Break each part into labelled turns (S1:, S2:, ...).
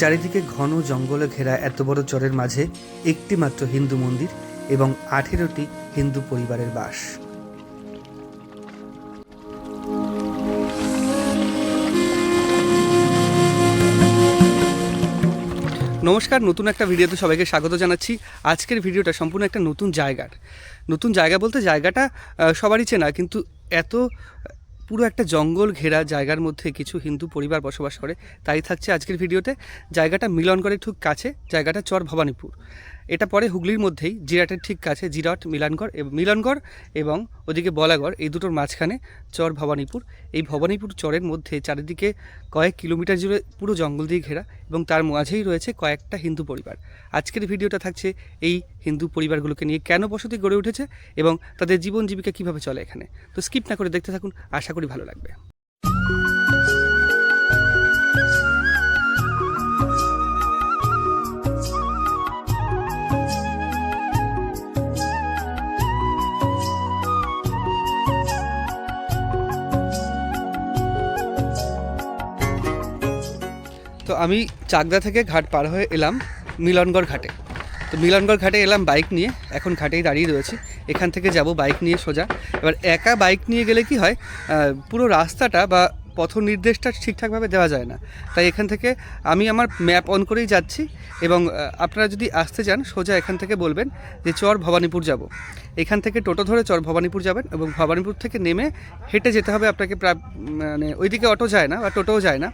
S1: চারিদিকে ঘন জঙ্গলে ঘেরা এত বড় চরের মাঝে একটি মাত্র হিন্দু মন্দির এবং আঠেরোটি হিন্দু পরিবারের বাস। নমস্কার, নতুন একটা ভিডিওতে সবাইকে স্বাগত জানাচ্ছি। আজকের ভিডিওটা সম্পূর্ণ একটা নতুন জায়গার। নতুন জায়গা বলতে জায়গাটা সবারই চেনা, কিন্তু এত পুরো একটা জঙ্গল ঘেরা জায়গার মধ্যে কিছু হিন্দু পরিবার বসবাস করে, তাই থাকছে আজকের ভিডিওতে। জায়গাটা মিলনগড়ের ঠিক কাছে, জায়গাটা চর ভবানীপুর। এটা পরে হুগলির মধ্যেই জিরাটের ঠিক কাছে জিরাট, মিলনগড় এবং মিলনগড় এবং ওদিকে বলাগড়, এই দুটোর মাঝখানে চর ভবানীপুর। এই ভবানীপুর চরের মধ্যে চারিদিকে কয়েক কিলোমিটার জুড়ে পুরো জঙ্গল দিয়ে ঘেরা এবং তার মাঝেই রয়েছে কয়েকটা হিন্দু পরিবার। আজকের ভিডিওটা থাকছে এই হিন্দু পরিবারগুলোকে নিয়ে কেন বসতি গড়ে উঠেছে এবং তাদের জীবন জীবিকা কীভাবে চলে এখানে। তো স্কিপ না করে দেখতে থাকুন, আশা করি ভালো লাগবে। আমি চাকদা থেকে ঘাট পার হয়ে এলাম মিলনগড় ঘাটে। তো মিলনগড় ঘাটে এলাম বাইক নিয়ে, এখন ঘাটেই দাঁড়িয়ে রয়েছি। এখান থেকে যাব বাইক নিয়ে সোজা। এবার একা বাইক নিয়ে গেলে কি হয় পুরো রাস্তাটা বা পথ নির্দেশটা ঠিকঠাকভাবে দেওয়া যায় না। তাই এখান থেকে আমি আমার ম্যাপ অন করেই যাচ্ছি এবং আপনারা যদি আসতে চান, সোজা এখান থেকে বলবেন যে চর ভবানীপুর যাব। এখান থেকে টোটো ধরে চর ভবানীপুর যাবেন এবং ভবানীপুর থেকে নেমে হেঁটে যেতে হবে আপনাকে প্রায় মানে ওইদিকে অটো যায় না বা টোটোও যায় না।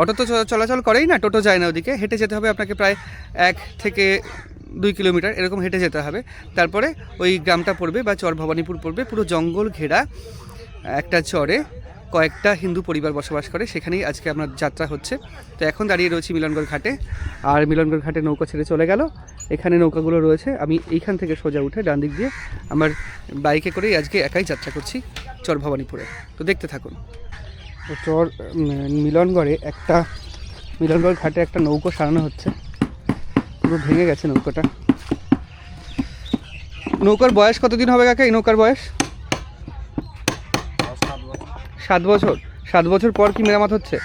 S1: অটো তো চলাচল করেই না, টোটো যায় না ওদিকে। হেঁটে যেতে হবে আপনাকে প্রায় এক থেকে দুই কিলোমিটার, এরকম হেঁটে যেতে হবে। তারপরে ওই গ্রামটা পড়বে বা চর, ভবানীপুর পড়বে, পুরো জঙ্গল ঘেরা, একটা চরে কয়েকটা হিন্দু পরিবার বসবাস করে, সেখানেই আজকে আপনার যাত্রা হচ্ছে। তো এখন দাঁড়িয়ে রয়েছি মিলনগড় ঘাটে। আর মিলনগড় ঘাটে নৌকা ছেড়ে চলে গেল। এখানে নৌকাগুলো রয়েছে। আমি এইখান থেকে সোজা উঠে ডান দিক দিয়ে আমার বাইকে করেই আজকে একাই যাত্রা করছি চর, ভবানীপুরে। তো দেখতে থাকুন। চর মিলনগড়ে একটা মিলনগড় ঘাটে একটা নৌকো সারানো হচ্ছে। পুরো ভেঙে গেছে নৌকোটা। নৌকার বয়স কতদিন হবে কাকা এই নৌকার বয়স? সাত বছর। সাত বছর পর কি মেরামত হচ্ছে?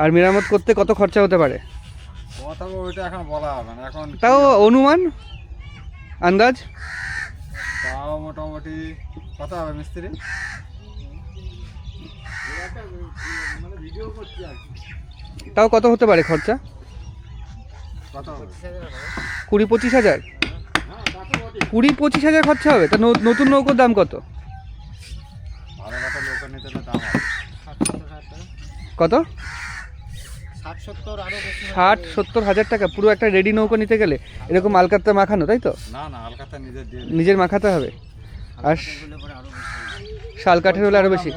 S1: আর মেরামত করতে কত খরচা হতে পারে?
S2: কথা ওইটা এখন বলা হবে না এখন
S1: তাও অনুমান? আন্দাজ?
S2: তাও মোটামুটি কত হবে মিস্ত্রি।
S1: তাও কত হতে পারে খরচা? কুড়ি পঁচিশ হাজার? কুড়ি পঁচিশ হাজার খরচা হবে? তা ন- নতুন নৌকোর দাম কত? কত?
S2: ষাট সত্তর
S1: হাজার টাকা। পুরো একটা রেডি নৌকো নিতে গেলে এরকম আলকাত্তা মাখানো তাই তো?
S2: না না হালকাতা নিজের
S1: মাখাতে হবে। আর শাল কাঠের হলে আরও বেশি।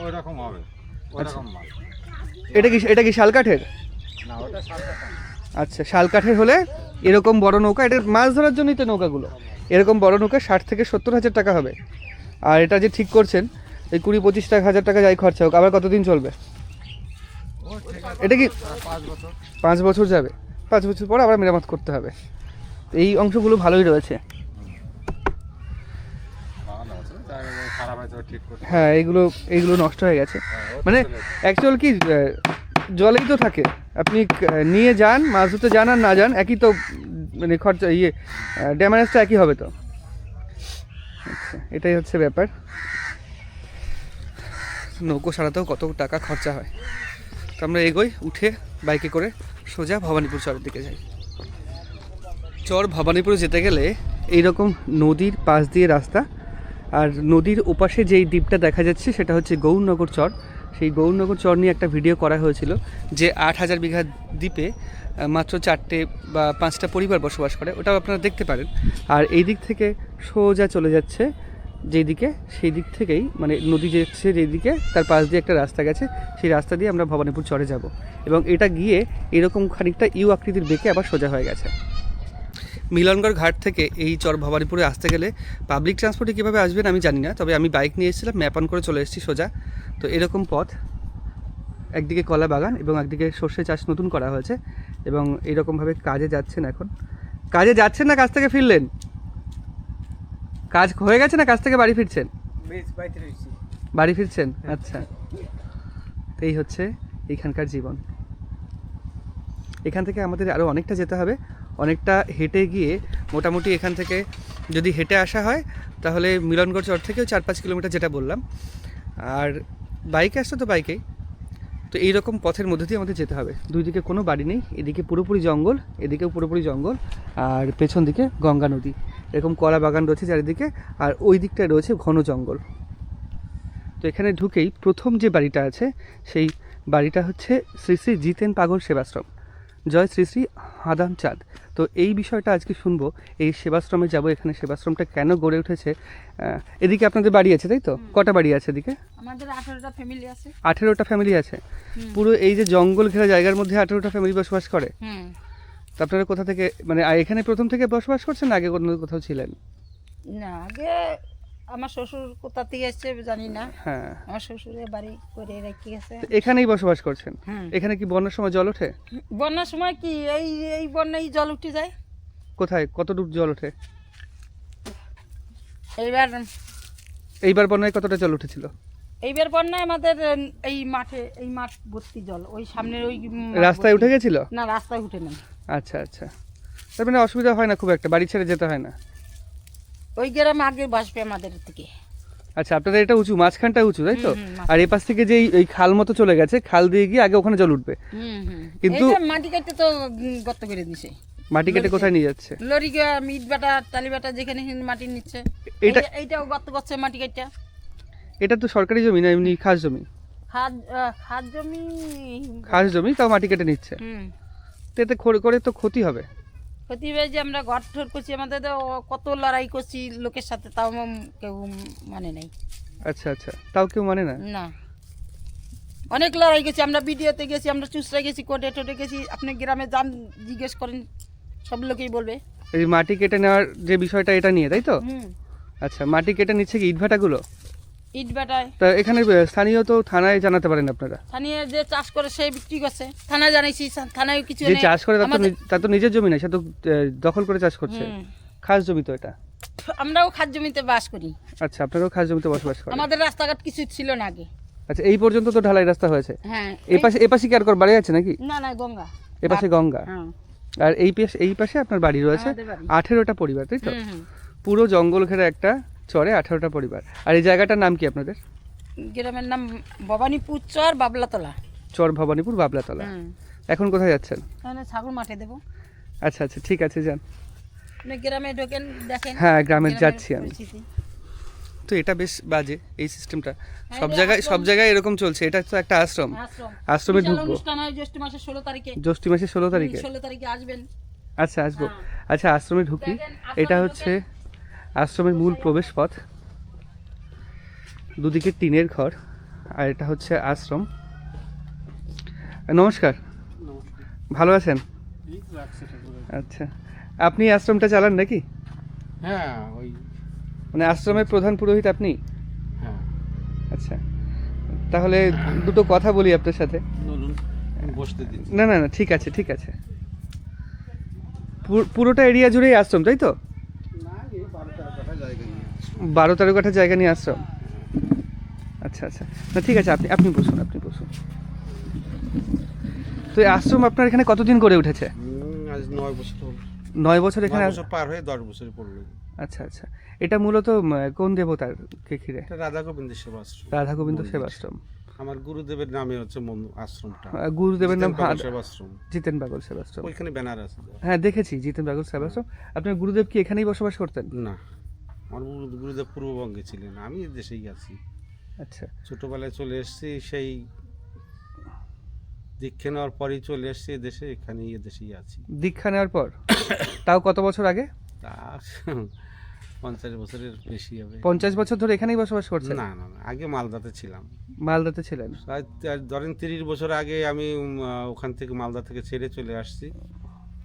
S2: ওই রকম হবে ওই রকম মাল।
S1: এটা কি এটা কি শাল কাঠের?
S2: না ওটা ষাট
S1: আচ্ছা শাল কাঠের হলে এরকম বড় নৌকা এটা মাছ ধরার জন্যই তো নৌকাগুলো। এরকম বড় নৌকা ষাট থেকে সত্তর হাজার টাকা হবে। আর এটা যে ঠিক করছেন এই কুড়ি পঁচিশ টাকা হাজার টাকা যাই খরচা হোক আবার কতদিন চলবে? এটা কি
S2: পাঁচ বছর।
S1: যাবে। পাঁচ বছর পর আবার মেরামত করতে হবে। এই অংশগুলো ভালোই রয়েছে
S2: ভালো আছে জায়গা খারাপ হয়েছে ও ঠিক করতে
S1: হ্যাঁ এইগুলো এইগুলো নষ্ট হয়ে গেছে।
S2: হ্যাঁ,
S1: মানে অ্যাকচুয়াল কি জলেই তো থাকে। আপনি নিয়ে যান মাছ ধরতে যান আর না যান একই তো মানে খরচা ইয়ে ড্যামেজটা একই হবে তো। আচ্ছা এটাই হচ্ছে ব্যাপার। নৌকো সারাতেও কত টাকা খরচা হয়। তো আমরা এগোই উঠে বাইকে করে সোজা ভবানীপুর চরের দিকে যাই। চর ভবানীপুর যেতে গেলে এইরকম নদীর পাশ দিয়ে রাস্তা আর নদীর ওপাশে যেই দ্বীপটা দেখা যাচ্ছে সেটা হচ্ছে গৌরনগর চর। সেই গৌরনগর চর নিয়ে একটা ভিডিও করা হয়েছিল যে আট হাজার বিঘা দ্বীপে মাত্র চারটে বা পাঁচটা পরিবার বসবাস করে, ওটাও আপনারা দেখতে পারেন। আর এই দিক থেকে সোজা চলে যাচ্ছে যেই দিকে সেই দিক থেকেই মানে নদী যাচ্ছে যেই দিকে তার পাশ দিয়ে একটা রাস্তা গেছে, সেই রাস্তা দিয়ে আমরা ভবানীপুর চরে যাব। এবং এটা গিয়ে এরকম খানিকটা ইউ আকৃতির বেঁকে আবার সোজা হয়ে গেছে। মিলনগড় ঘাট থেকে এই চর ভবানীপুরে আসতে গেলে পাবলিক ট্রান্সপোর্টে কীভাবে আসবেন আমি জানি না তবে আমি বাইক নিয়ে এসেছিলাম ম্যাপ অন করে চলে এসেছি সোজা। তো এরকম পথ একদিকে কলা বাগান এবং একদিকে সর্ষে চাষ নতুন করা হয়েছে এবং এইরকমভাবে কাজে যাচ্ছেন এখন। কাজে যাচ্ছেন না কাজ থেকে ফিরলেন? কাজ হয়ে গেছে না কাজ থেকে বাড়ি ফিরছেন?
S2: বেশ
S1: বাড়ি ফিরছেন? আচ্ছা। তো এই হচ্ছে এইখানকার জীবন। এখান থেকে আমাদের আরও অনেকটা যেতে হবে। অনেকটা হেঁটে গিয়ে মোটামুটি এখান থেকে যদি হেঁটে আসা হয়, তাহলে মিলনগড় চর থেকেও চার পাঁচ কিলোমিটার যেটা বললাম। আর বাইকে আসতে তো বাইকেই। তো এইরকম পথের মধ্যে দিয়ে আমাদের যেতে হবে। দুই দিকে কোনো বাড়ি নেই, এদিকে পুরোপুরি জঙ্গল, এদিকেও পুরোপুরি জঙ্গল, আর পেছন দিকে গঙ্গা নদী। এরকম কলা বাগান রয়েছে চারিদিকে, আর ওই দিকটায় রয়েছে ঘন জঙ্গল। তো এখানে ঢুকেই প্রথম যে বাড়িটা আছে, সেই বাড়িটা হচ্ছে শ্রী শ্রী জিতেন পাগল সেবাশ্রম। জয় শ্রী শ্রী হাদাম চাঁদ তো এই বিষয়টা আজকে শুনব এই সেবাশ্রমে যাব এখানে সেবাশ্রমটা কেন গড়ে উঠেছে? এদিকে আপনাদের বাড়ি আছে তাই তো? কটা বাড়ি আছে এদিকে?
S3: আমাদের আঠেরোটা ফ্যামিলি আছে।
S1: আঠেরোটা ফ্যামিলি আছে। পুরো এই যে জঙ্গল ঘেরা জায়গার মধ্যে আঠেরোটা ফ্যামিলি বসবাস করে? তো আপনারা কোথা থেকে মানে এখানে প্রথম থেকে বসবাস করছেন আগে কোনো কোথাও ছিলেন?
S3: না আগে আমার শ্বশুর কোথা থেকে এসছে জানি না।
S1: হ্যাঁ।
S3: আমার শ্বশুরের বাড়ি করে রেখে গেছে।
S1: এখানেই বসবাস করছেন?
S3: হুম
S1: এখানে কি বন্যার সময় জল ওঠে?
S3: বন্যার সময় কি এই এই বন্যায় জল উঠে যায়?
S1: কোথায়? কতটুকু জল ওঠে?
S3: এইবার
S1: এইবার বন্যায় কতটা জল উঠেছিল?
S3: এইবার বন্যায় আমাদের এই মাঠে এই মাঠ ভর্তি জল। ওই সামনের ওই
S1: রাস্তায় উঠে গেছিল?
S3: না রাস্তায় উঠে নেই।
S1: আচ্ছা আচ্ছা। তার মানে অসুবিধা হয় না খুব একটা? বাড়ি ছেড়ে যেতে হয় না?
S3: ওই গ্রামে আগে বাসবে আমাদের থেকে
S1: আচ্ছা আপনাদের এটা উঁচু মাঝখানটা উঁচু তাই তো। আর এপাশ থেকে যে এই- এই খাল মতো চলে গেছে খাল দিয়ে গিয়ে আগে ওখানে জল উঠবে। কিন্তু-
S3: মাটি কাটতে তো গর্ত করে দিছে।
S1: মাটি কেটে কোথায় নিয়ে যাচ্ছে?
S3: লরি মিট বাটা টালি বাটা যেখানে মাটি নিচ্ছে।
S1: এটা-
S3: এইটা- এইটাও গর্ত করছে মাটি কাটটা
S1: এটা তো সরকারি জমি না এমনি খাস জমি?
S3: খাদ জমি
S1: খাস জমি তাও মাটি কেটে নিচ্ছে।
S3: হুম।
S1: তো এতে করে করে তো ক্ষতি হবে।
S3: ক্ষতি হয়ে যে আমরা ঘর ঠোর করছি আমাদের তো কত লড়াই করছি লোকের সাথে তাও কেউ মানে নাই।
S1: আচ্ছা আচ্ছা। তাও কেউ মানে না?
S3: না। অনেক লড়াই গেছি আমরা ভিডিওতে গেছি আমরা চুসরা গেছি কোর্টে টোটে গেছি আপনি গ্রামে যান জিজ্ঞেস করেন সব লোকেই বলবে।
S1: এই মাটি কেটে নেওয়ার যে বিষয়টা এটা নিয়ে তাই তো? আচ্ছা মাটি কেটে নিচ্ছে কি ইটভাটাগুলো?
S3: ইট বাটায়।
S1: তা এখানে স্থানীয় তো থানায় জানাতে পারেন আপনারা?
S3: স্থানীয় যে চাষ করে সে বিক্রি করছে। থানায় জানাইছি থানায় কিছু
S1: যে
S3: নেই।
S1: চাষ করে তার তো
S3: আমাদের-
S1: নি- তার তো নিজের জমি না সে তো আহ, দখল করে চাষ করছে।
S3: হুম।
S1: খাস জমি তো এটা?
S3: আমরাও খাদ জমিতে বাস করি।
S1: আচ্ছা আপনারাও খাস জমিতে বসবাস করেন।
S3: আমাদের রাস্তাঘাট কিছু ছিল না আগে।
S1: আচ্ছা এই পর্যন্ত তো ঢালাই রাস্তা হয়েছে।
S3: হ্যাঁ
S1: এই পাশে এই পাশে কি আর কোন বাড়ি আছে নাকি?
S3: না না গঙ্গা।
S1: এ পাশে গঙ্গা।
S3: হ্যাঁ।
S1: আর এই পাশে এই পাশে আপনার বাড়ি রয়েছে
S3: আমাদের বাড়ি।
S1: আঠেরোটা পরিবার তাই তো?
S3: হুম, হুম।
S1: পুরো জঙ্গল ঘেরা একটা চরে আঠেরোটা পরিবার। আর এই জায়গাটার নাম কি আপনাদের?
S3: গ্রামের নাম ভবানীপুর চর বাবলাতলা।
S1: চর ভবানীপুর বাবলাতলা। এখন কোথায় যাচ্ছেন?
S3: ছাগল মাঠে দেবো।
S1: আচ্ছা আচ্ছা ঠিক আছে যান।
S3: গ্রামে ঢোকেন দেখেন।
S1: হ্যাঁ গ্রামে যাচ্ছি আমি। তো এটা বেশ বাজে এই সিস্টেমটা
S3: হ্যাঁ,
S1: সব জায়গায় সব জায়গায় এরকম চলছে। এটা তো একটা আশ্রম।
S3: আশ্রম।
S1: ঢুকবো।
S3: জ্যৈষ্ঠ মাসের ষোলো তারিখে।
S1: জ্যৈষ্ঠী মাসের ষোলো তারিখে?
S3: ষোলো তারিখে আসবেন।
S1: আচ্ছা আসব।
S3: হ্যাঁ।
S1: আচ্ছা আশ্রমে ঢুকি। এটা হচ্ছে আশ্রমের মূল প্রবেশ পথ দুদিকে টিনের ঘর আর এটা হচ্ছে আশ্রম। নমস্কার। ভালো আছেন? আচ্ছা। আপনি আশ্রমটা চালান নাকি?
S2: হ্যাঁ ওই
S1: মানে আশ্রমের প্রধান পুরোহিত আপনি?
S2: হ্যাঁ।
S1: আচ্ছা। তাহলে দুটো কথা বলি আপনার সাথে।
S2: বসতে দিন
S1: না না না ঠিক আছে ঠিক আছে। পুরোটা এরিয়া জুড়েই আশ্রম তাই তো
S2: না এই বারো তেরো কাঠা জায়গা নিয়ে
S1: বারো তেরো কাঠা জায়গা নিয়ে আশ্রম আচ্ছা আচ্ছা। না ঠিক আছে আপনি আপনি বসুন আপনি বসুন। তো এই আশ্রম আপনার এখানে কতদিন গড়ে উঠেছে?
S2: আজ নয় বছর।
S1: নয় বছর এখানে
S2: পার হয়ে দশ বছরে পড়ল।
S1: আচ্ছা আচ্ছা। এটা মূলত কোন দেবতার কে ঘিরে?
S2: রাধা গোবিন্দ সেবাশ্রম।
S1: রাধা গোবিন্দ সেবাশ্রম।
S2: আমার গুরুদেবের নামে হচ্ছে আশ্রমটা।
S1: গুরুদেবের নাম
S2: সেবাশ্রম।
S1: জিতেন বাগল সেবাশ্রম।
S2: ওইখানে ব্যানার আছে।
S1: হ্যাঁ দেখেছি জিতেন বাগল সেবাশ্রম। আপনার গুরুদেব কি এখানেই বসবাস করতেন?
S2: না। আমার গুরু- গুরুদেব পূর্ববঙ্গে ছিলেন আমি দেশেই আছি।
S1: আচ্ছা।
S2: ছোটোবেলায় চলে এসেছি সেই দীক্ষা নেওয়ার পরেই চলে এসেছি দেশে এখানেই এ দেশেই আছি।
S1: দীক্ষা নেওয়ার পর? তাও কত বছর আগে?
S2: তা পঞ্চাশ বছরের বেশি হবে।
S1: পঞ্চাশ বছর ধরে এখানেই বসবাস করছেন?
S2: না না না আগে মালদাতে ছিলাম।
S1: মালদাতে ছিলেন?
S2: ধরেন তিরিশ বছর আগে আমি ওখান থেকে মালদা থেকে ছেড়ে চলে আসছি।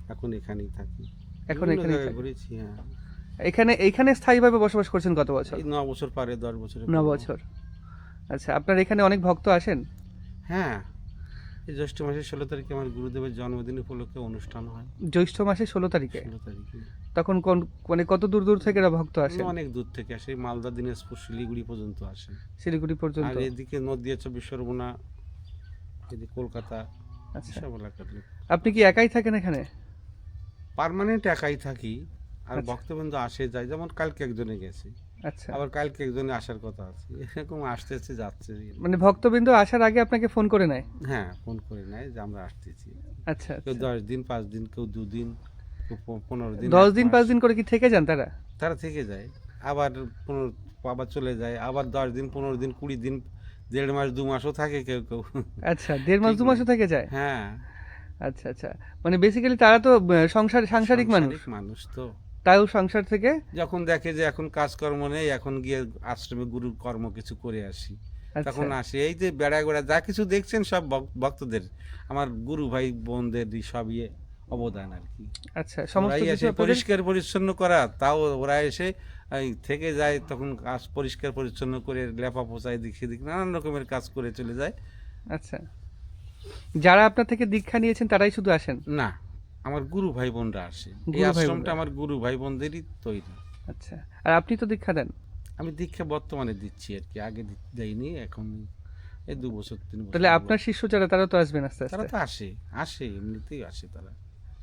S2: এখন এখানেই থাকি।
S1: এখন থাকেন।
S2: ঘুরেছি হ্যাঁ।
S1: এখানে এইখানে স্থায়ীভাবে বসবাস করছেন কত বছর?
S2: ন বছর পারে দশ বছরে
S1: ন বছর। আচ্ছা আপনার এখানে অনেক ভক্ত আসেন?
S2: হ্যাঁ। এই জ্যৈষ্ঠ মাসের ষোলো তারিখে আমার গুরুদেবের জন্মদিন উপলক্ষে অনুষ্ঠান হয়।
S1: জ্যৈষ্ঠ মাসে ষোলো তারিখে?
S2: ষোলো তারিখে।
S1: তখন কোন মানে কত দূর দূর থেকে এরা ভক্ত আসে
S2: অনেক দূর থেকে আসে। মালদা দিনাজপুর শিলিগুড়ি পর্যন্ত আসে
S1: শিলিগুড়ি পর্যন্ত?
S2: আর এদিকে নদিয়া চব্বিশ পরগনা এদিকে কলকাতা
S1: আচ্ছা। আপনি কি একাই থাকেন এখানে?
S2: পার্মানেন্ট একাই থাকি। আর
S1: আচ্ছা।
S2: ভক্তবৃন্দ আসে যায়। যেমন কালকে একজনে গেছে।
S1: আচ্ছা।
S2: আবার কালকে একজনে আসার কথা আছে। এরকম আসতে আসতে যাচ্ছে।
S1: মানে ভক্তবৃন্দ আসার আগে আপনাকে ফোন করে নেয়?
S2: হ্যাঁ ফোন করে নেয় যে আমরা আসতেছি।
S1: আচ্ছা
S2: কেউ
S1: আচ্ছা
S2: দশ দিন পাঁচ দিন কেউ দুদিন কেউ পনেরো দিন
S1: দশ দিন। পাঁচ দিন করে কি থেকে যান তারা?
S2: তারা থেকে যায়। আবার পনেরো আবার চলে যায়। আবার দশ দিন পনেরো দিন কুড়ি দিন দেড় মাস দু মাসও থাকে কেউ কেউ।
S1: আচ্ছা দেড় মাস দু মাসও থেকে যায়?
S2: হ্যাঁ।
S1: আচ্ছা আচ্ছা। মানে বেসিক্যালি তারা তো সংসার সাংসারিক মানুষ।
S2: সাংসারিক মানুষ তো।
S1: তাও সংসার থেকে?
S2: যখন দেখে যে এখন কাজকর্ম নেই এখন গিয়ে আশ্রমে গুরুর কর্ম কিছু করে আসি।
S1: আচ্ছা।
S2: তখন আসে। এই যে বেড়া গোড়া যা কিছু দেখছেন সব ভক্তদের আমার গুরু ভাই বোনদের সবই অবদান আর কি।
S1: আচ্ছা
S2: পরিষ্কার পরিচ্ছন্ন করা তাও ওরা এসে এই থেকে যায় তখন কাজ পরিষ্কার পরিচ্ছন্ন করে লেপা পোচায় দিক সেদিক নানান রকমের কাজ করে চলে যায়।
S1: আচ্ছা। যারা আপনার থেকে দীক্ষা নিয়েছেন তারাই শুধু আসেন?
S2: না। আমার গুরু ভাই বোনরা আসে। এই আশ্রমটা আমার গুরু ভাই বোনদেরই তৈরি।
S1: আচ্ছা আর আপনি তো দীক্ষা দেন?
S2: আমি দীক্ষা বর্তমানে দিচ্ছি আর কি আগে দি- দেইনি এখন এই দু বছর তিন বছর
S1: তাহলে আপনার শিষ্য যারা তারা তো আসবেন আস্তে আস্তে তারা
S2: তো আসে আসে এমনিতেই আসে তারা।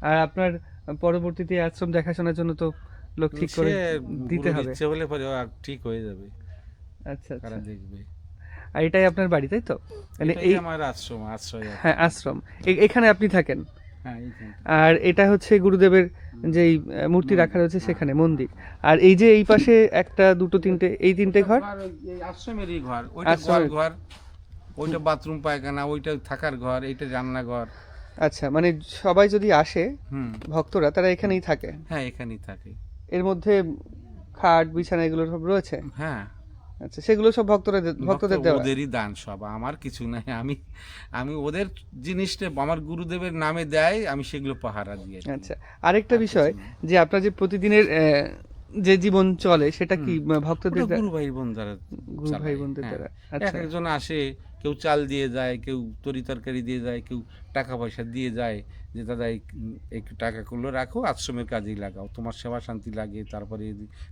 S1: আর আপনার পরবর্তীতে আশ্রম দেখাশোনার জন্য তো লোক ঠিক করে দিতে হবে।
S2: ইচ্ছে হলে পরে ঠিক হয়ে যাবে।
S1: আচ্ছা
S2: তারা
S1: আচ্ছা।
S2: দেখবে।
S1: আর এটাই আপনার বাড়ি তাই তো? মানে এই
S2: আমার আশ্রম আশ্রয়
S1: হ্যাঁ আশ্রম। এখানে আপনি থাকেন। আর এটা হচ্ছে গুরুদেবের যেই মূর্তি রাখা রয়েছে সেখানে মন্দির। আর এই যে এই পাশে একটা দুটো তিনটে এই তিনটে ঘর?
S2: আশ্রমেরই ঘর। ওইটা ঘর। ঘর ওইটা বাথরুম পায়খানা ওইটা থাকার ঘর এইটা জানলা রান্নাঘর
S1: আচ্ছা মানে সবাই যদি আসে ভক্তরা তারা এখানেই থাকে?
S2: হ্যাঁ এখানেই থাকে।
S1: এর মধ্যে খাট বিছানা এগুলো সব রয়েছে?
S2: হ্যাঁ।
S1: আচ্ছা সেগুলো সব ভক্তরা ভক্তদের দেওয়া।
S2: ওদেরই দান সব আমার কিছু নাই আমি আমি ওদের জিনিসটা আমার গুরুদেবের নামে দেয় আমি সেগুলো পাহারা দিয়ে
S1: আচ্ছা আরেকটা বিষয় যে আপনার যে প্রতিদিনের যে জীবন চলে সেটা কি ভক্তদের
S2: গুরু ভাই বোন দ্বারা
S1: গুরু ভাই বোনদের
S2: হ্যাঁ।
S1: দ্বারা।
S2: এক
S1: আচ্ছা
S2: একজন আসে কেউ চাল দিয়ে যায় কেউ তরি তরকারি দিয়ে যায় কেউ টাকা পয়সা দিয়ে যায় যে দাদা এই এই টাকাগুলো রাখো আশ্রমের কাজেই লাগাও। তোমার সেবা শান্তি লাগে তারপরে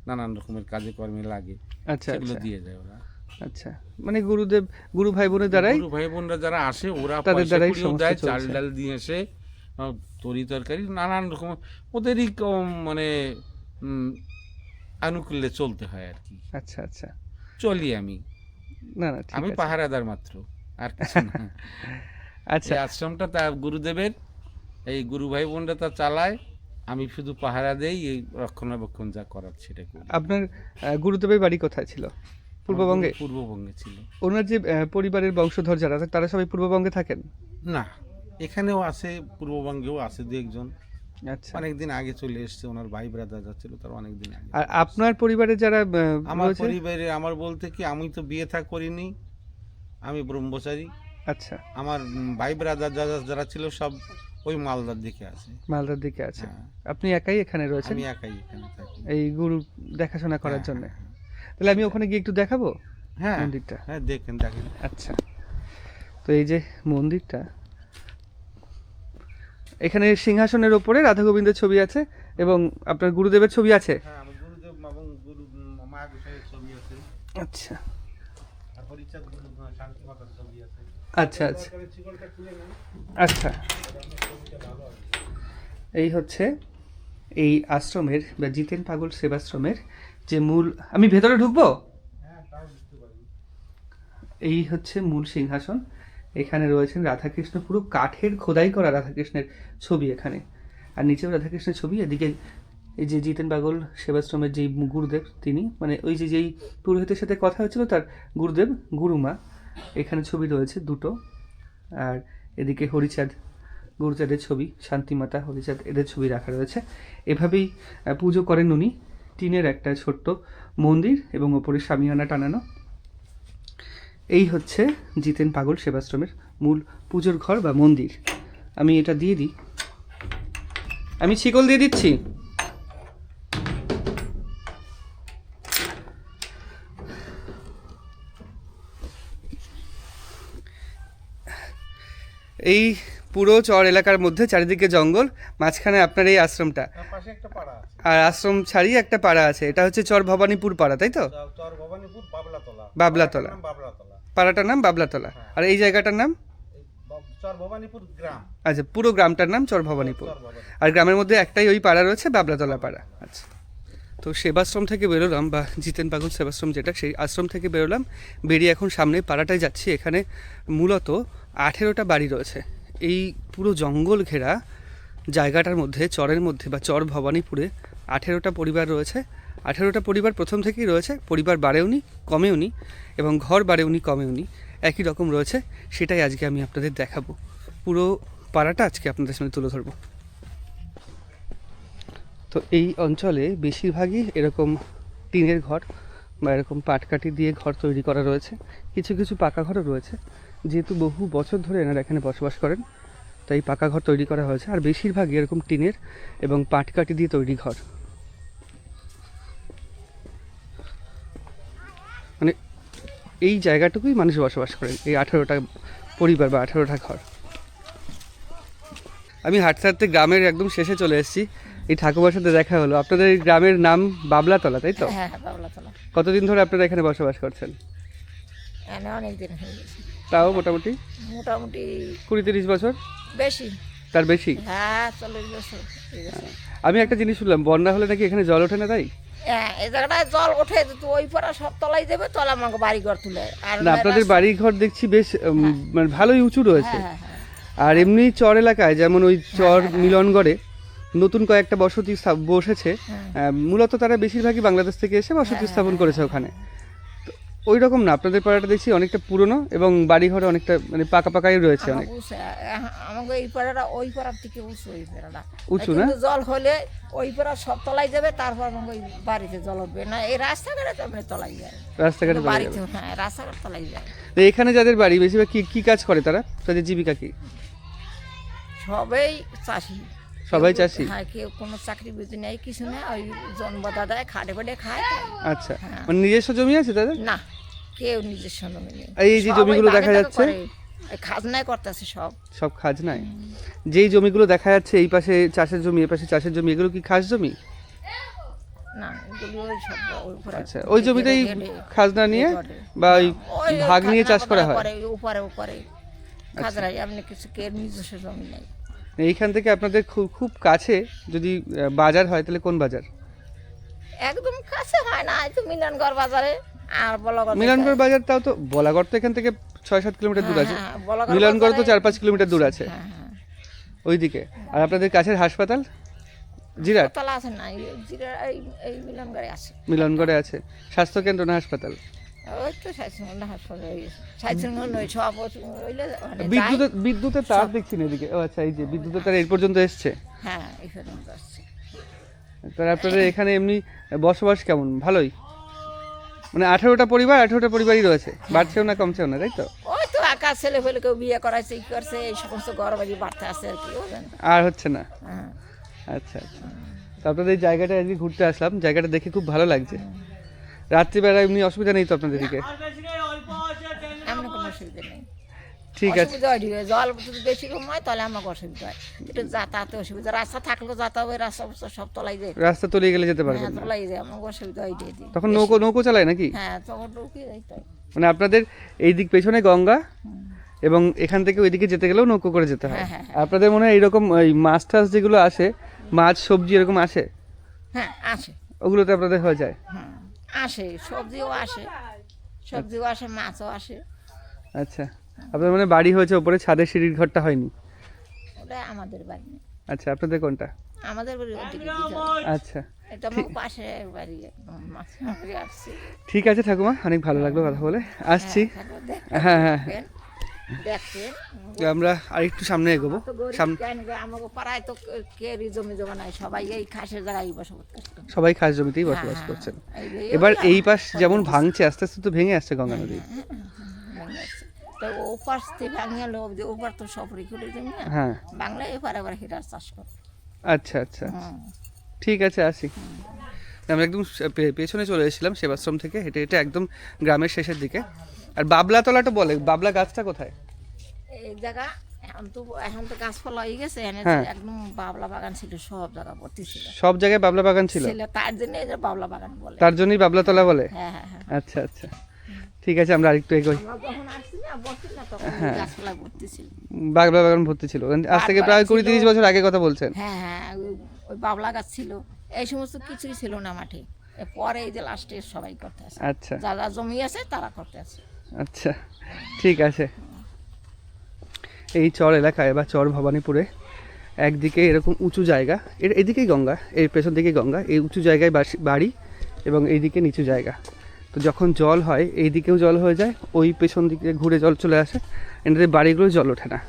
S2: নানান রকমের কাজে কর্মে লাগে।
S1: আচ্ছা
S2: সেগুলো
S1: আচ্ছা।
S2: দিয়ে যায় ওরা।
S1: আচ্ছা মানে গুরুদেব গুরু ভাই বোনের দ্বারাই
S2: গুরু ভাই বোনরা যারা আসে ওরা
S1: তাদের দ্বারাই
S2: দেয় চাল ডাল দিয়ে এসে আহ, তরি তরকারি নানান রকম ওদেরই মানে আনুকূল্যে চলতে হয় আর কি।
S1: আচ্ছা আচ্ছা।
S2: চলি আমি।
S1: না না
S2: আমি পাহারাদার মাত্র আর কিছু না।
S1: আচ্ছা।
S2: আশ্রমটা তার গুরুদেবের এই গুরু ভাই বোনরা তা চালায় আমি শুধু পাহারা দেই এই রক্ষণাবেক্ষণ যা করার সেটা করি।
S1: আপনার গুরুদেবের বাড়ি কোথায় ছিল? পূর্ববঙ্গে?
S2: পূর্ববঙ্গে ছিল।
S1: ওনার যে পরিবারের বংশধর যারা আছে তারা সবাই পূর্ববঙ্গে থাকেন?
S2: না এখানেও আছে পূর্ববঙ্গেও আছে দু একজন।
S1: আচ্ছা।
S2: অনেকদিন আগে চলে এসেছে ওনার ভাই ব্রাদার যাচ্ছিল তার অনেকদিন আগে।
S1: আর আপনার পরিবারে যারা
S2: আমার পরিবারে আমার বলতে কি আমি তো বিয়ে থা করিনি আমি ব্রহ্মচারী।
S1: আচ্ছা।
S2: আমার ভাই ব্রাদার যারা ছিল সব ওই মালদার দিকে আছে।
S1: মালদার দিকে আছে।
S2: হ্যাঁ,
S1: আপনি একাই এখানে রয়েছেন?
S2: আমি একাই এখানে থাকি।
S1: এই গুরু দেখাশোনা করার
S2: হ্যাঁ,
S1: জন্য।
S2: হ্যাঁ,
S1: তাহলে আমি ওখানে গিয়ে একটু দেখাবো?
S2: হ্যাঁ
S1: মন্দিরটা?
S2: হ্যাঁ দেখেন দেখেন।
S1: আচ্ছা। তো এই যে মন্দিরটা এখানে সিংহাসনের ওপরে রাধা গোবিন্দের ছবি আছে এবং আপনার গুরুদেবের ছবি আছে?
S2: হ্যাঁ
S1: আচ্ছা। আচ্ছা আচ্ছা। আচ্ছা। এই হচ্ছে এই আশ্রমের বা জিতেন পাগল সেবাশ্রমের যে মূল আমি ভেতরে ঢুকবো?
S2: হ্যাঁ
S1: এই হচ্ছে মূল সিংহাসন। এখানে রয়েছেন রাধাকৃষ্ণ পুরো কাঠের খোদাই করা রাধাকৃষ্ণের ছবি এখানে। আর নিচেও রাধাকৃষ্ণের ছবি এদিকে এই যে জিতেন পাগল সেবাশ্রমের যেই গুরুদেব তিনি মানে ওই যে যেই পুরোহিতের সাথে কথা হয়েছিল তার গুরুদেব গুরুমা এখানে ছবি রয়েছে দুটো। আর এদিকে হরিচাঁদ গুরুচাঁদের ছবি, শান্তিমাতা হরিচাঁদ এদের ছবি রাখা রয়েছে। এভাবেই পুজো করেন উনি। টিনের একটা ছোট্ট মন্দির এবং ওপরে সামিয়ানা টানানো। এই হচ্ছে জিতেন পাগল সেবাশ্রমের মূল পুজোর ঘর বা মন্দির। আমি এটা দিয়ে দিই। আমি শিকল দিয়ে দিচ্ছি। এই পুরো চর এলাকার মধ্যে চারিদিকে জঙ্গল মাঝখানে আপনার এই আশ্রমটা। আর আশ্রম ছাড়িয়ে একটা পাড়া আছে এটা হচ্ছে চর ভবানীপুর পাড়া তাই তো?
S2: বাবলাতলা।
S1: পাড়াটার নাম বাবলাতলা। আর এই জায়গাটার নাম? আচ্ছা পুরো গ্রামটার নাম চর ভবানীপুর। আর গ্রামের মধ্যে একটাই ওই পাড়া রয়েছে বাবলাতলা পাড়া। আচ্ছা। তো সেবাশ্রম থেকে বেরোলাম বা জিতেন পাগল সেবাশ্রম যেটা সেই আশ্রম থেকে বেরোলাম। বেরিয়ে এখন সামনে পাড়াটায় যাচ্ছি এখানে মূলত আঠেরোটা বাড়ি রয়েছে। এই পুরো জঙ্গল ঘেরা জায়গাটার মধ্যে, চরের মধ্যে বা চর ভবানীপুরে আঠেরোটা পরিবার রয়েছে। আঠেরোটা পরিবার প্রথম থেকেই রয়েছে, পরিবার বাড়েওনি কমেওনি এবং ঘর বাড়েওনি কমেওনি একই রকম রয়েছে, সেটাই আজকে আমি আপনাদের দেখাবো। পুরো পাড়াটা আজকে আপনাদের সামনে তুলে ধরবো। তো এই অঞ্চলে বেশিরভাগই এরকম টিনের ঘর বা এরকম পাটকাঠি দিয়ে ঘর তৈরি করা রয়েছে। কিছু কিছু পাকা ঘরও রয়েছে। যেহেতু বহু বছর ধরে এনারা এখানে বসবাস করেন তাই পাকা ঘর তৈরি করা হয়েছে। আর বেশিরভাগই এরকম টিনের এবং পাটকাঠি দিয়ে তৈরি ঘর। মানে এই জায়গাটুকুই মানুষ বসবাস করেন এই আঠেরোটা পরিবার বা আঠেরোটা ঘর। আমি হাঁটতে হাঁটতে গ্রামের একদম শেষে চলে এসেছি। এই ঠাকুমার সাথে দেখা হলো। আপনাদের এই গ্রামের নাম বাবলাতলা তাই তো?
S4: হ্যাঁ হ্যাঁ
S1: কতদিন ধরে আপনারা এখানে বসবাস করছেন?
S4: এনে অনেক দিন হয়ে গেছে।
S1: তাও মোটামুটি?
S4: মোটামুটি
S1: কুড়ি তিরিশ বছর?
S4: বেশি।
S1: তার বেশি?
S4: হ্যাঁ চল্লিশ বছর
S1: আমি একটা জিনিস শুনলাম বন্যা হলে নাকি এখানে জল ওঠে না তাই?
S4: হ্যাঁ এই জায়গাটায় জল ওঠে তো ওই পাড়া সব তলাই দেবে তলা আমাকে বাড়ি ঘর তুলে। আর
S1: না আপনাদের বাড়ি ঘর দেখছি বেশ মানে ভালোই উঁচু রয়েছে।
S4: হ্যাঁ হ্যাঁ
S1: আর এমনি চর এলাকায় যেমন ওই চর মিলনগড়ে নতুন কয়েকটা বসতি বসেছে। মূলত তারা বেশিরভাগই বাংলাদেশ থেকে এসে বসতি স্থাপন করেছে ওখানে। ওই রকম না আপনাদের পাড়াটা দেখছি অনেকটা পুরনো এবং বাড়ি ঘরে অনেকটা মানে পাকা পাকাই রয়েছে অনেক।
S4: আমাকে এই পাড়াটা ওই পাড়ার থেকে উঁচু ওই পাড়াটা।
S1: উঁচু না?
S4: জল হলে ওই পাড়া সব তলায় যাবে তারপর আমাকে ওই বাড়িতে জল উঠবে না এই রাস্তাঘাটে তো আপনি তলাই যায়
S1: রাস্তাঘাটে
S4: বাড়িতে হ্যাঁ রাস্তাঘাট তলাই যায়
S1: তো এখানে যাদের বাড়ি বেশিরভাগ কি কি কাজ করে তারা? তাদের জীবিকা কি?
S4: সবাই চাষি।
S1: সবাই চাষি?
S4: হ্যাঁ কেউ কোনো চাকরি বুঝি নেই কিছু নেই ওই জন্মদা দেয় খাটে পেটে খায়।
S1: আচ্ছা
S4: হ্যাঁ।
S1: মানে নিজস্ব জমি আছে তাদের?
S4: না কেউ নিজস্ব জমি নেই।
S1: এই যে জমিগুলো দেখা যাচ্ছে?
S4: খাজনায় করতেছে সব।
S1: সব খাজ নাই যেই জমিগুলো দেখা যাচ্ছে এই পাশে চাষের জমি এই পাশে চাষের জমি এগুলো কি খাস জমি?
S4: না
S1: আচ্ছা ওই জমিতেই খাজনা নিয়ে বা ওই
S4: ওই
S1: ভাগ নিয়ে চাষ করা হয়?
S4: উপরে উপরে। খাজনায় এমনি কিছু কে নিজস্ব জমি নেই।
S1: এইখান থেকে আপনাদের খুব খুব কাছে যদি বাজার হয় তাহলে কোন বাজার?
S4: একদম কাছে হয় না এই তো মিলনগড় বাজারে আর বলগড়
S1: মিলনগড় বাজার তাও তো বলাগড় তো এখান থেকে ছয় সাত কিলোমিটার দূর আছে।
S4: হ্যাঁ,
S1: মিলনগড় তো চার পাঁচ কিলোমিটার দূর আছে।
S4: হ্যাঁ হ্যাঁ।
S1: ওইদিকে। আর আপনাদের কাছের হাসপাতাল? জিরাট
S4: আছে না এই জিরা- এই মিলনগড়ে আছে।
S1: মিলনগড়ে আছে। স্বাস্থ্য কেন্দ্র না হাসপাতাল?
S4: ওই তো হাসপাতাল সব মানে
S1: বিদ্যুতের বিদ্যুতের তার দেখছি না এদিকে। ও আচ্ছা এই যে বিদ্যুতের তার এই পর্যন্ত এসছে।
S4: হ্যাঁ আসছে
S1: আপনাদের এখানে এমনি বসবাস কেমন? ভালোই? মানে আঠেরোটা পরিবার আঠেরোটা পরিবারই রয়েছে। বাড়ছেও না কমছেও না তাই তো?
S4: ওই তো একা ছেলে ফেলে কেউ বিয়ে করাইছে ই করছে এই সমস্ত ঘর বাড়ি বাড়তে আসে আর কি
S1: আর হচ্ছে না?
S4: হ্যাঁ।
S1: আচ্ছা আচ্ছা। আপনাদের এই জায়গাটা আজকে ঘুরতে আসলাম। জায়গাটা দেখে খুব ভালো লাগছে। রাত্রিবেলা এমনি অসুবিধা নেই তো আপনাদের দিকে?
S4: কোনো অসুবিধা নেই।
S1: ঠিক আছে।
S4: হয়। জল যদি বেশি কম হয় তাহলে আমাকে অসুবিধা হয়। একটু যাতায়াতে অসুবিধা। রাস্তা থাকলেও যাতায়াত হবে রাস্তা সব তলাই যায়।
S1: রাস্তা তলিয়ে গেলে যেতে
S4: হ্যাঁ
S1: পারবেন
S4: তলাই যায় আমাকে অসুবিধা হয় দিয়ে
S1: তখন নৌকো নৌকো চালায় নাকি?
S4: হ্যাঁ তখন ঢুকে যাই তাই।
S1: মানে আপনাদের এই দিক পেছনে গঙ্গা এবং এখান থেকে ওইদিকে যেতে গেলেও নৌকো করে যেতে হয়।
S4: হ্যাঁ, হ্যাঁ,
S1: আপনাদের মনে হয় এইরকম ওই মাছ টাছ যেগুলো আসে মাছ সবজি এরকম আসে?
S4: হ্যাঁ আসে।
S1: ওগুলোতে আপনাদের হয়ে যায়?
S4: হুম আসে সবজিও আসে। সবজিও আসে মাছও আসে।
S1: আচ্ছা আপনার মানে বাড়ি হয়েছে ওপরে ছাদে সিঁড়ির ঘরটা হয়নি?
S4: ওটা আমাদের বাড়ি।
S1: আচ্ছা আপনাদের কোনটা?
S4: আমাদের বাড়ি।
S1: আচ্ছা
S4: এটা আমার পাশে বাড়ি মাছ
S1: ঠিক আছে ঠাকুমা অনেক ভালো লাগল কথা বলে। আসছি। হ্যাঁ হ্যাঁ তো আমরা আরেকটু সামনে এগোবো।
S4: তো তো সবাই
S1: খাস জমিতেই বসবাস
S4: হ্যাঁ,
S1: করছেন। এবার এই পাশ যেমন ভাঙছে আস্তে আস্তে তো ভেঙে আসছে গঙ্গা নদী।
S4: তো ও পাশ থেকে ভাঙিয়ে লোক যে ওপার তো সব রেখে জমি না
S1: হ্যাঁ।
S4: বাংলা এপার আবার হিরার চাষ করে।
S1: আচ্ছা আচ্ছা। ঠিক আছে আসি। আমরা একদম পেছনে চলে এসেছিলাম সেবাশ্রম থেকে হেঁটে হেঁটে একদম গ্রামের শেষের দিকে। আর বাবলাতলাটা বলে বাবলা গাছটা কোথায়?
S4: এই জায়গা এখন তো এখন তো গাছপালা হয়ে গেছে
S1: হ্যাঁ।
S4: একদম বাবলা বাগান ছিল সব জায়গা ভর্তি ছিল।
S1: সব জায়গায় বাবলা বাগান ছিল?
S4: ছিল তার জন্য বাবলা বাগান বলে।
S1: তার জন্যই বাবলাতলা বলে?
S4: হ্যাঁ হ্যাঁ হ্যাঁ।
S1: আচ্ছা আচ্ছা। ঠিক আছে আমরা আরেকটু এগোই। বাগলা বাগান ভর্তি ছিল। আজ থেকে প্রায় কুড়ি তিরিশ বছর আগে কথা বলছেন।
S4: হ্যাঁ হ্যাঁ ওই- ওই বাবলা গাছ ছিল। এই সমস্ত কিছুই ছিল না মাঠে। পরে এই যে লাস্টে সবাই করতে আছে
S1: আচ্ছা।
S4: যারা জমি আছে তারা করতে আছে
S1: আচ্ছা ঠিক আছে। এই চর এলাকায় বা চর ভবানীপুরে একদিকে এরকম উঁচু জায়গা, এর এদিকেই গঙ্গা, এর পেছন দিকেই গঙ্গা, এই উঁচু জায়গায় বাড়ি এবং এইদিকে নিচু জায়গা। তো যখন জল হয় এই দিকেও জল হয়ে যায়, ওই পেছন দিকে ঘুরে জল চলে আসে এনাদের বাড়িগুলো জল ওঠে না।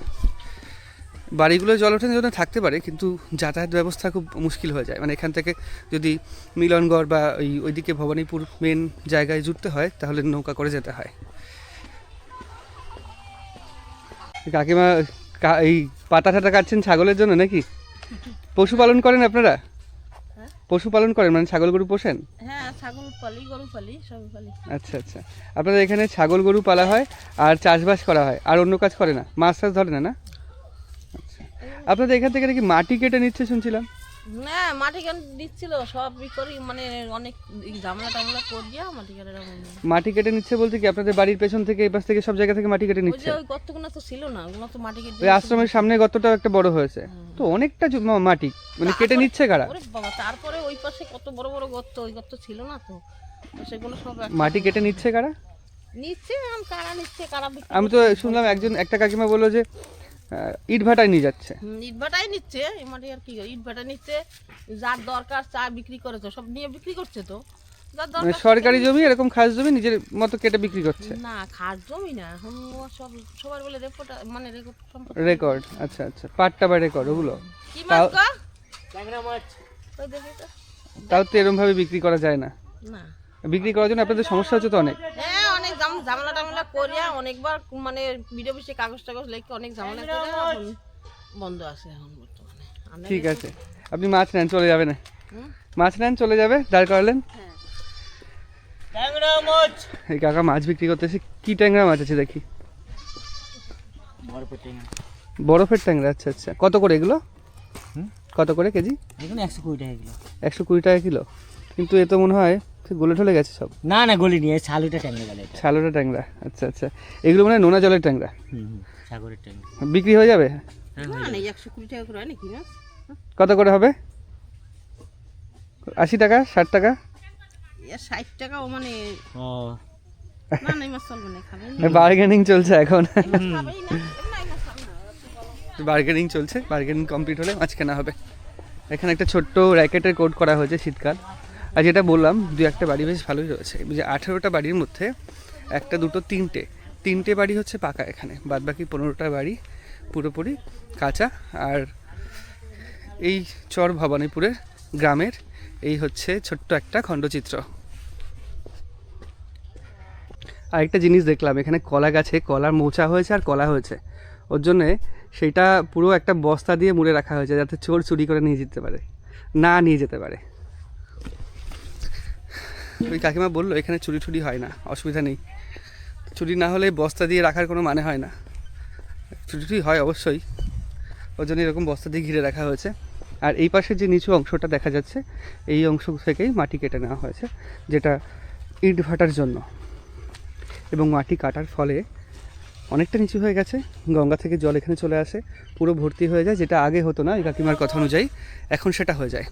S1: বাড়িগুলো জল ওঠে জন্য থাকতে পারে, কিন্তু যাতায়াত ব্যবস্থা খুব মুশকিল হয়ে যায়। মানে এখান থেকে যদি মিলনগড় বা ওই, ওইদিকে ভবানীপুর মেন জায়গায় জুটতে হয়, তাহলে নৌকা করে যেতে হয়। কাকিমা এই পাতা টাতা কাটছেন ছাগলের জন্য নাকি? পশুপালন করেন আপনারা? পশুপালন করেন মানে ছাগল গরু পোষেন?
S3: হ্যাঁ ছাগল পালি গরু পালি সব পালি।
S1: আচ্ছা আচ্ছা। আপনাদের এখানে ছাগল গরু পালা হয় আর চাষবাস করা হয় আর অন্য কাজ করে না? মাছ টাছ ধরে না না? আচ্ছা। আপনাদের এখান থেকে নাকি মাটি কেটে নিচ্ছে শুনছিলাম।
S3: না মাটি কেন দিচ্ছিল? সব ই করি মানে অনেক ঝামেলা টামলা করিয়া মাটি কেটে
S1: মাটি কেটে নিচ্ছে বলতে কি আপনাদের বাড়ির পেছন থেকে এই পাশ থেকে সব জায়গা থেকে মাটি কেটে নিচ্ছে?
S3: ওই গর্তগুলো তো ছিল না ওগুলো তো মাটি কেটে
S1: ওই আশ্রমের সামনে গতটাও একটা বড় হয়েছে। তো অনেকটা মাটি মানে কেটে নিচ্ছে কারা?
S3: বাবা তারপরে ওই পাশে কত বড় বড় গর্ত ওই গর্ত ছিল না তো সেগুলো সব
S1: মাটি কেটে নিচ্ছে কারা?
S3: নিচ্ছে কারা নিচ্ছে কারা
S1: আমি তো শুনলাম একজন একটা কাকিমা বলল যে ইট ভাটায় নিয়ে যাচ্ছে।
S3: হুম, ইট ভাটাই নিচ্ছে এই মাটি আর কি করে, ইট ভাটা নিচ্ছে যার দরকার চা বিক্রি করে তো সব নিয়ে বিক্রি করছে তো। যার
S1: মানে
S3: দরকার
S1: সরকারি জমি এরকম খাস জমি নিজের মতো কেটে বিক্রি করছে?
S3: না খাস জমি না এখন সব সবার বলে রেকর্ড মানে রেকর্ড
S1: রেকর্ড আচ্ছা আচ্ছা পাট্টা বা রেকর্ড ওগুলো?
S3: কি মাছ ওই দেখি তো।
S1: তাও তো এরকম ভাবে বিক্রি করা যায় না।
S3: না।
S1: বিক্রি করার জন্য আপনাদের সমস্যা হচ্ছে তো অনেক?
S3: হ্যাঁ অনেক জাম- ঝামেলা টামেলা করিয়া অনেকবার মানে ভিডিও কাগজ টাগজ লেখে অনেক ঝামেলা করে এখন বন্ধ আছে এখন বর্তমানে।
S1: ঠিক আছে। আপনি মাছ নেন চলে যাবে না? মাছ নেন চলে যাবে? দাঁড় করালেন এই কাকা মাছ বিক্রি করতেছে কি ট্যাংরা মাছ আছে দেখি? বরফের ট্যাংরা। আচ্ছা আচ্ছা। কত করে এগুলো? কত করে কেজি?
S5: দেখুন একশো কুড়ি টাকা কিলো।
S1: একশো কুড়ি টাকা কিলো। কিন্তু এ তো মনে হয় গলে ঠলে গেছে সব?
S5: না না গলি নিয়ে ছালুটা ট্যাংরা গেলে
S1: ট্যাংরা আচ্ছা আচ্ছা। এগুলো মানে নোনা জলের ট্যাংরা?
S5: সাগরের ট্যাংরা।
S1: বিক্রি হয়ে যাবে?
S3: টাকা হয়
S1: কত করে হবে? আশি টাকা ষাট টাকা?
S3: ষাট টাকাও মানে
S1: বার্গেনিং চলছে এখন। বার্গেনিং চলছে বার্গেনিং কমপ্লিট হলে মাছ কেনা হবে। এখানে একটা ছোট্ট র্যাকেটের কোড করা হয়েছে শীতকাল। আর যেটা বললাম, দু একটা বাড়ি বেশ ভালোই রয়েছে। যে আঠেরোটা বাড়ির মধ্যে একটা দুটো তিনটে। তিনটে বাড়ি হচ্ছে পাকা এখানে বাদ বাকি পনেরোটা বাড়ি পুরোপুরি কাঁচা। আর এই চর ভবানীপুরের গ্রামের এই হচ্ছে ছোট্ট একটা খণ্ডচিত্র। আরেকটা জিনিস দেখলাম, এখানে কলা গাছে কলার মোচা হয়েছে আর কলা হয়েছে। ওর জন্যে সেইটা পুরো একটা বস্তা দিয়ে মুড়ে রাখা হয়েছে, যাতে চোর চুরি করে নিয়ে যেতে পারে। না নিয়ে যেতে পারে। ওই কাকিমা বলল, এখানে চুরি টুরি হয় না, অসুবিধা নেই। চুরি না হলে বস্তা দিয়ে রাখার কোনো মানে হয় না। চুরি টুরি হয় অবশ্যই। ওর জন্য এরকম বস্তা দিয়ে ঘিরে রাখা হয়েছে। আর এই পাশে যে নিচু অংশটা দেখা যাচ্ছে, এই অংশ থেকেই মাটি কেটে নেওয়া হয়েছে, যেটা ইট ভাটার জন্য। এবং মাটি কাটার ফলে অনেকটা নিচু হয়ে গেছে। গঙ্গা থেকে জল এখানে চলে আসে, পুরো ভর্তি হয়ে যায়, যেটা আগে হতো না এই কাকিমার কথা অনুযায়ী। এখন সেটা হয়ে যায়।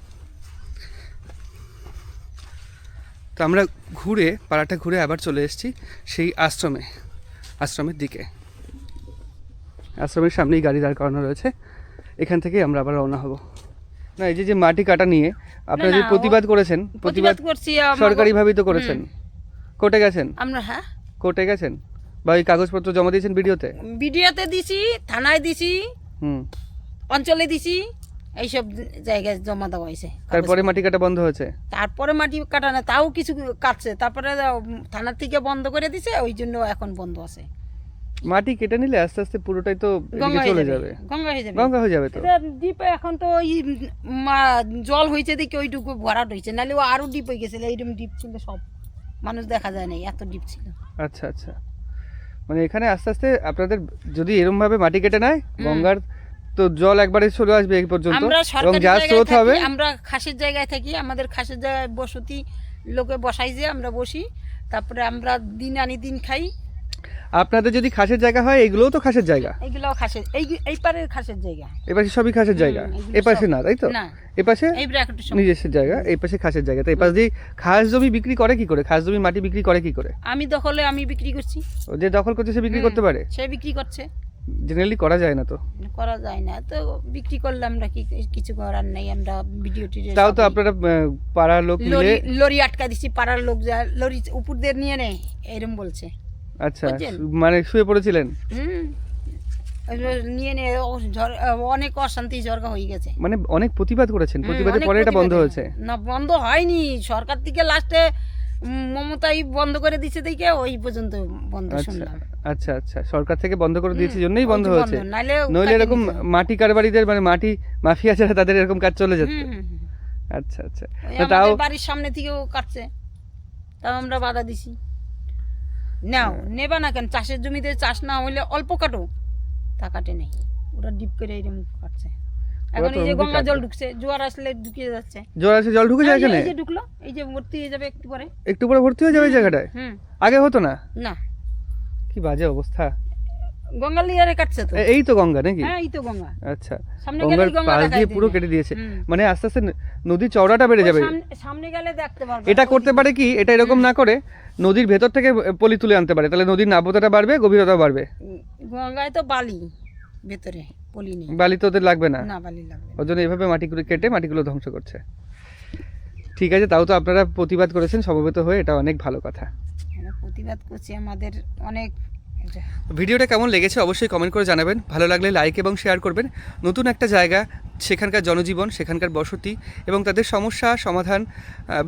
S1: তো আমরা ঘুরে পাড়াটা ঘুরে আবার চলে এসেছি সেই আশ্রমে আশ্রমের দিকে। আশ্রমের সামনেই গাড়ি দাঁড় করানো রয়েছে। এখান থেকেই আমরা আবার রওনা হব। না এই যে যে মাটি কাটা নিয়ে আপনারা যে প্রতিবাদ করেছেন প্রতিবাদ
S3: করছি আমরা-
S1: সরকারিভাবেই তো করেছেন। কোর্টে গেছেন?
S3: আমরা হ্যাঁ।
S1: কোর্টে গেছেন? বা ওই কাগজপত্র জমা দিয়েছেন ভিডিওতে?
S3: ভিডিওতে দিছি থানায় দিছি
S1: হুম।
S3: অঞ্চলে দিছি এইসব জায়গায় জমা দেওয়া হয়েছে।
S1: তারপরে মাটি কাটা বন্ধ হয়েছে?
S3: তারপরে মাটি কাটা না তাও কিছু কাটছে। তারপরে থানার থেকে বন্ধ করে দিছে ওই জন্য এখন বন্ধ আছে।
S1: মাটি কেটে নিলে আস্তে আস্তে পুরোটাই তো চলে যাবে
S3: গঙ্গা হয়ে যাবে।
S1: গঙ্গা হয়ে যাবে তো?
S3: ডিপে এখন তো ওই জল হয়েছে দেখে ওইটুকু ভরাট হয়েছে। নাহলে ও আরও ডিপ হয়ে গেছিল এইরকম ডিপ ছিল সব। মানুষ দেখা যায় না এত ডিপ ছিল।
S1: আচ্ছা আচ্ছা। মানে এখানে আস্তে আস্তে আপনাদের যদি এরকম ভাবে মাটি কেটে নেয় গঙ্গার তো জল একবারে চলে আসবে এই পর্যন্ত।
S3: আমরা
S1: এবং যা স্রোত হবে।
S3: আমরা খাসের জায়গায় থাকি আমাদের খাসের জায়গায় বসতি লোকে বসাই যে আমরা বসি তারপরে আমরা দিন আনি দিন খাই।
S1: আপনাদের যদি খাসের জায়গা হয় এগুলোও তো খাসের জায়গা।
S3: এইগুলো খাসের এই এই পারের খাসের জায়গা।
S1: এপাশে সবই খাসের জায়গা।
S3: এগুলো
S1: এপাশে না তাই তো?
S3: না
S1: এপাশে
S3: এই ব্র্যাকেটের সব
S1: নিজস্ব জায়গা এই পাশে খাসের জায়গা। তো এই পাশ দিয়ে খাস জমি বিক্রি করে কি করে? খাস জমি মাটি বিক্রি করে কি করে?
S3: আমি দখলে আমি বিক্রি করছি।
S1: ও যে দখল করছে সে বিক্রি করতে পারে?
S3: সে বিক্রি করছে।
S1: জেনারেলি করা যায় না তো?
S3: করা যায় না। তো বিক্রি করলে আমরা কি কিছু করার নেই আমরা ভিডিও টিডিও
S1: তাও তো আপনারা পাড়ার লোক মিলে
S3: লরি আটকা দিছি পাড়ার লোক যা লরি উপর দিয়ে নিয়ে নেয় এরম বলছে।
S1: আচ্ছা মানে শুয়ে পড়েছিলেন?
S3: হুম। নিয়ে নিয়ে অনেক অশান্তি জর্গা হয়ে গেছে।
S1: মানে অনেক প্রতিবাদ করেছেন। প্রতিবাদের পরে এটা বন্ধ হয়েছে।
S3: না বন্ধ হয়নি। সরকার থেকে লাস্টে মমতাই বন্ধ করে দেখে ওই পর্যন্ত বন্ধ
S1: আচ্ছা
S3: শুনলাম।
S1: আচ্ছা আচ্ছা। সরকার থেকে বন্ধ করে দিয়েছে জন্যই বন্ধ হয়েছে।
S3: নইলে
S1: এরকম মাটি কারবারিদের মানে মাটি মাফিয়া যারা তাদের এরকম কাজ চলে যেত। আচ্ছা আচ্ছা। তাও
S3: বাড়ির সামনে থেকেও কাটছে। তাও আমরা বাধা দিছি। নাও
S1: হ্যাঁ।
S3: নেবা না কেন? চাষের জমিতে চাষ না হইলে অল্প কাটো তা কাটে নেই। ওরা ডিপ করে এরকম কাটছে। এখন এই যে গঙ্গা জল ঢুকছে জোয়ার আসলে ঢুকিয়ে যাচ্ছে।
S1: জল আছে জল ঢুকে যায় এখানে?
S3: এই যে ঢুকলো এই যে ভর্তি হয়ে যাবে একটু পরে।
S1: একটু পরে ভর্তি হয়ে যাবে এই জায়গাটায়?
S3: হুম।
S1: আগে হতো না?
S3: না।
S1: কি বাজে অবস্থা।
S3: গঙ্গা লিয়ারে কাটছে তো।
S1: এই তো গঙ্গা নাকি?
S3: হ্যাঁ এই তো গঙ্গা।
S1: আচ্ছা।
S3: সামনে গেলেই গঙ্গা
S1: পাশ দিয়ে পুরো কেটে দিয়েছে। মানে আস্তে আস্তে ন- নদীর চওড়াটা বেড়ে যাবে।
S3: সামনে- সামনে গেলে দেখতে পারবে।
S1: এটা করতে পারে কি? এটা এরকম না করে নদীর ভেতর থেকে পলি তুলে আনতে পারে। তাহলে নদীর নাব্যতাটা বাড়বে গভীরতা বাড়বে।
S3: গঙ্গায় তো বালি ভেতরে। পলি নেই।
S1: বালি তো ওদের লাগবে না?
S3: না বালি লাগবে।
S1: ওর জন্য এইভাবে মাটিগুলো কেটে মাটিগুলো ধ্বংস করছে। ঠিক আছে তাও তো আপনারা প্রতিবাদ করেছেন সমবেত হয়ে এটা অনেক ভালো কথা।
S3: প্রতিবাদ করছি আমাদের অনেক
S1: ভিডিওটা কেমন লেগেছে অবশ্যই কমেন্ট করে জানাবেন। ভালো লাগলে লাইক এবং শেয়ার করবেন। নতুন একটা জায়গা, সেখানকার জনজীবন, সেখানকার বসতি এবং তাদের সমস্যা, সমাধান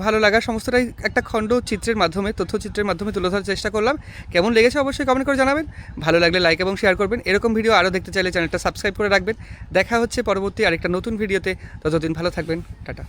S1: ভালো লাগা, সমস্তটাই একটা খণ্ড চিত্রের মাধ্যমে, তথ্যচিত্রের মাধ্যমে তুলে ধরার চেষ্টা করলাম। কেমন লেগেছে অবশ্যই কমেন্ট করে জানাবেন। ভালো লাগলে লাইক এবং শেয়ার করবেন। এরকম ভিডিও আরও দেখতে চাইলে চ্যানেলটা সাবস্ক্রাইব করে রাখবেন। দেখা হচ্ছে পরবর্তী আরেকটা নতুন ভিডিওতে ততদিন ভালো থাকবেন। টাটা।